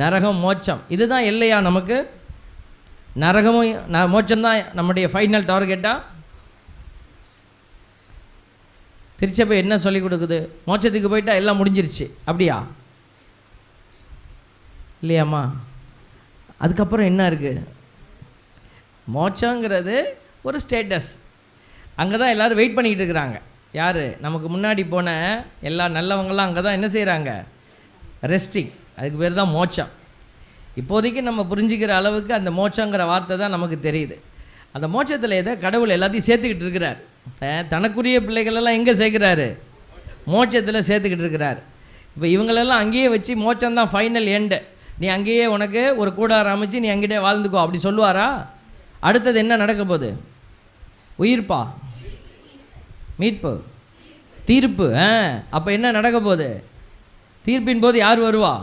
நரகம் மோட்சம். இதுதான் இல்லையா நமக்கு? நரகமும் ந மோட்சம்தான் நம்முடைய ஃபைனல் டார்கெட்டா திருச்சபை என்ன சொல்லி கொடுக்குது? மோட்சத்துக்கு போயிட்டா எல்லாம் முடிஞ்சிருச்சு. அப்படியா? இல்லையாம்மா? அதுக்கப்புறம் என்ன இருக்குது மோட்சங்கிறது ஒரு ஸ்டேட்டஸ் அங்கே தான் எல்லோரும் வெயிட் பண்ணிக்கிட்டு இருக்கிறாங்க. யார்? நமக்கு முன்னாடி போன எல்லா நல்லவங்களாம் அங்கே தான் என்ன செய்கிறாங்க ரெஸ்டிங் அதுக்கு பேர் தான் மோட்சம். இப்போதைக்கு நம்ம புரிஞ்சுக்கிற அளவுக்கு அந்த மோட்சங்கிற வார்த்தை தான் நமக்கு தெரியுது. அந்த மோட்சத்தில் எதை கடவுள் எல்லாத்தையும் சேர்த்துக்கிட்டு இருக்கிறார். தனக்குரிய பிள்ளைகளெல்லாம் எங்கே சேர்க்குறாரு? மோட்சத்தில் சேர்த்துக்கிட்டு இருக்கிறார். இப்போ இவங்களெல்லாம் அங்கேயே வச்சு மோட்சம் தான் ஃபைனல் எண்டு நீ அங்கேயே உனக்கு ஒரு கூடாரம் அமைச்சு நீ அங்கேயே வாழ்ந்துக்கோ அப்படி சொல்லுவாரா? அடுத்தது என்ன நடக்க போகுது? உயிர்ப்பா? மீட்பு? தீர்ப்பு? ஆ அப்போ என்ன நடக்க போகுது? தீர்ப்பின் போது யார் வருவா?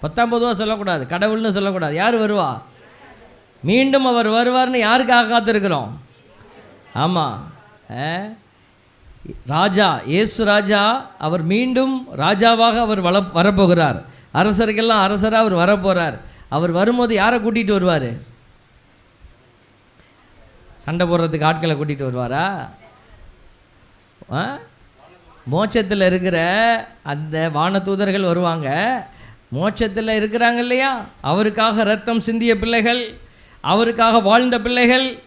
பத்தாம் பொதுவாக சொல்லக்கூடாது கடவுள்னு சொல்லக்கூடாது. யார் வருவா? மீண்டும் அவர் வருவார்னு யாருக்காக காத்திருக்கிறோம்? ஆமாம் ராஜா இயேசு ராஜா அவர் மீண்டும் ராஜாவாக அவர் வள வரப்போகிறார். அரசருக்கெல்லாம் அரசராக அவர் வரப்போகிறார் அவர் வரும்போது யாரை கூட்டிகிட்டு வருவார்? சண்டை போடுறதுக்கு ஆட்களை கூட்டிகிட்டு வருவாரா? ஆ? மோட்சத்தில் இருக்கிற அந்த வானதூதர்கள் வருவாங்க. மோட்சத்தில் இருக்கிறாங்க இல்லையா? அவருக்காக ரத்தம் சிந்திய பிள்ளைகள் அவருக்காக வாழ்ந்த பிள்ளைகள்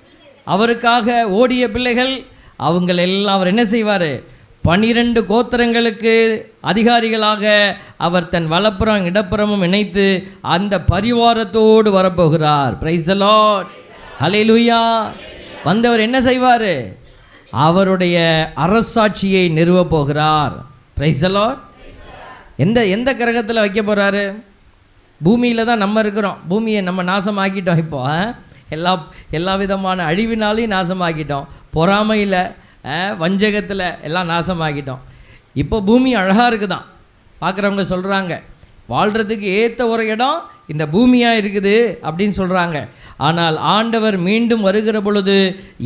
அவருக்காக ஓடிய பிள்ளைகள் அவங்கள எல்லாம் அவர் என்ன செய்வார்? பனிரெண்டு கோத்திரங்களுக்கு அதிகாரிகளாக அவர் தன் வலப்புறம் இடப்புறமும் இணைத்து அந்த பரிவாரத்தோடு வரப்போகிறார். பிரைஸ் லார்ட் லூயா வந்தவர் என்ன செய்வார்? அவருடைய அரசாட்சியை நிறுவப் போகிறார். பிரைஸ் லார்ட் எந்த எந்த கிரகத்தில் வைக்க போகிறாரு பூமியில் தான் நம்ம இருக்கிறோம். பூமியை நம்ம நாசமாக்கிட்டோம் இப்போ எல்லா எல்லா விதமான அழிவினாலையும் நாசமாக்கிட்டோம். பொறாமையில் வஞ்சகத்தில் எல்லாம் நாசமாக்கிட்டோம். இப்போ பூமி அழகாக இருக்குதான். பார்க்குறவங்க சொல்கிறாங்க வாழ்கிறதுக்கு ஏற்ற ஒரு இடம் இந்த பூமியாக இருக்குது அப்படின்னு சொல்கிறாங்க ஆனால் ஆண்டவர் மீண்டும் வருகிற பொழுது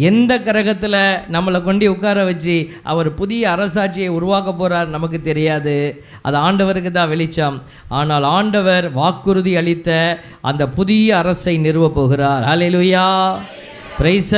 எந்த கிரகத்தில் நம்மளை கொண்டு உட்கார வச்சு அவர் புதிய அரசாட்சியை உருவாக்க போகிறார் நமக்கு தெரியாது. அது ஆண்டவருக்கு தான் வெளிச்சம். ஆனால் ஆண்டவர் வாக்குறுதி அளித்த அந்த புதிய அரசை நிறுவப் போகிறார். ஹalleluya praise